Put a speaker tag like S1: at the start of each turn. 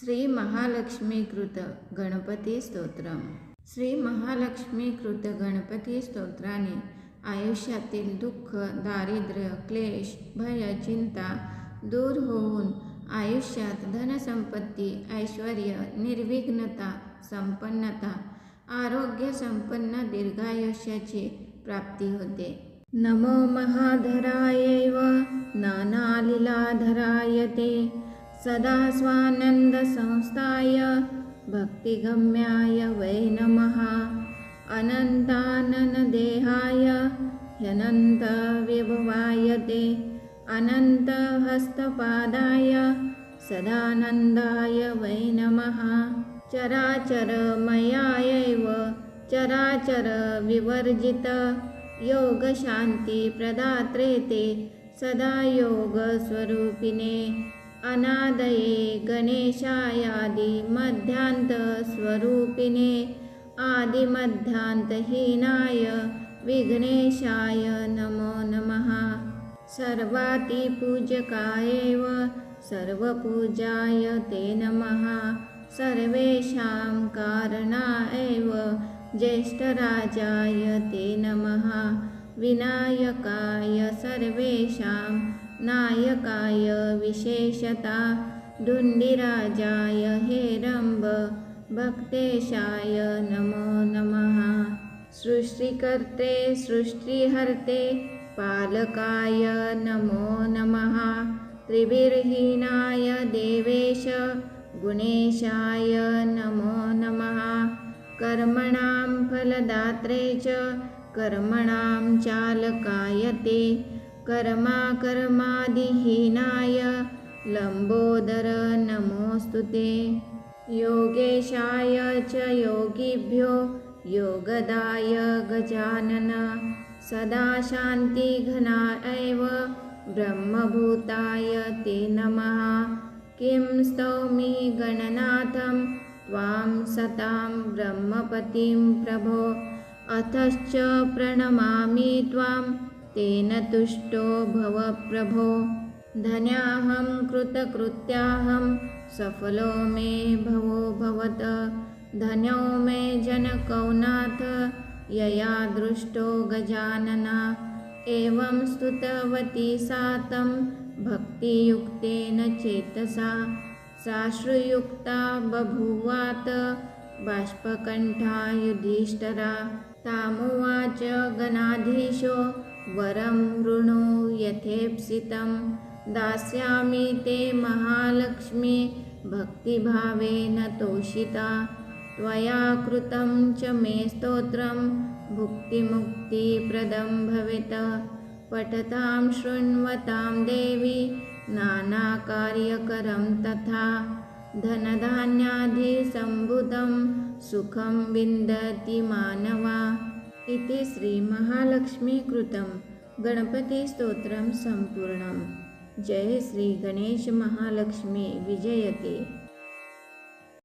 S1: श्री महालक्ष्मीकृत गणपती स्तोत्रम. श्री गणपती स्तोत्राने आयुष्यातील दुःख दारिद्र्य क्लेश भय चिंता दूर होऊन आयुष्यात धनसंपत्ती ऐश्वर निर्विघ्नता संपन्नता आरोग्य संपन्न दीर्घायुष्याची प्राप्ती होते. नमो महाधरायैव नानालीलाधराय ते सदा स्वानन्दसंस्थाय भक्तिगम्याय वै नमः। अनन्ताननदेहाय ह्यनन्तविभवाय ते अनन्तहस्तपादाय सदानन्दाय वै नमः। चराचरमयायैव चराचरविवर्जित। योगशान्तिप्रदात्रे ते सदा योगस्वरूपिणे अनादये गणेशायादिमध्यान्तस्वरूपिणे आदिमध्यान्तहीनाय विघ्नेशाय नमो नमः। सर्वातिपूजकायैव सर्वपूजाय ते नमः। सर्वेषां कारणा एव ज्येष्ठराजाय ते नमः। विनायकाय सर्वेषां नायकाय विशेषता धुण्डिराजाय हेरम्ब भक्तेशाय नमो नमः। सृष्टिकर्ते सृष्टिहर्ते पालकाय नमो नमः। त्रिभिर्हीनाय देवेश गुणेशाय नमो नमः। कर्मणां फलदात्रे च कर्मणां चालकाय ते कर्माकर्मादिहीनाय लम्बोदर नमोऽस्तु ते। योगेशाय च योगिभ्यो योगदाय गजानन। सदा शान्तिघना एव ब्रह्मभूताय ते नमः। किं स्तौमि गणनाथं त्वां सतां ब्रह्मपतिं प्रभो। अथश्च प्रणमामि त्वां तेन तुष्टो भव प्रभो धन्याहं कृतकृत्याहं सफलो मे भवो भवत। धन्यो मे जनकौनाथ यया दृष्टो गजानना। एवं स्तुतवती सा तं भक्तियुक्तेन चेतसा। साश्रुयुक्ता बभूवात बाष्पकण्ठा युधिष्ठरा तामुवाच गणाधीशो वरं वृणु यथेप्सितं। दास्यामि ते महालक्ष्मी। भक्तिभावेन तोषिता। त्वया कृतं च मे स्तोत्रं। भुक्तिमुक्तिप्रदं भवेत्। पठतां शृण्वतां देवी। नानाकार्यकरं तथा। धनधान्यादिसम्भुतं सुखं विन्दति मानवा इति श्रीमहालक्ष्मीकृतं गणपतिस्तोत्रं सम्पूर्णं जय श्री गणेश महालक्ष्मी विजयते।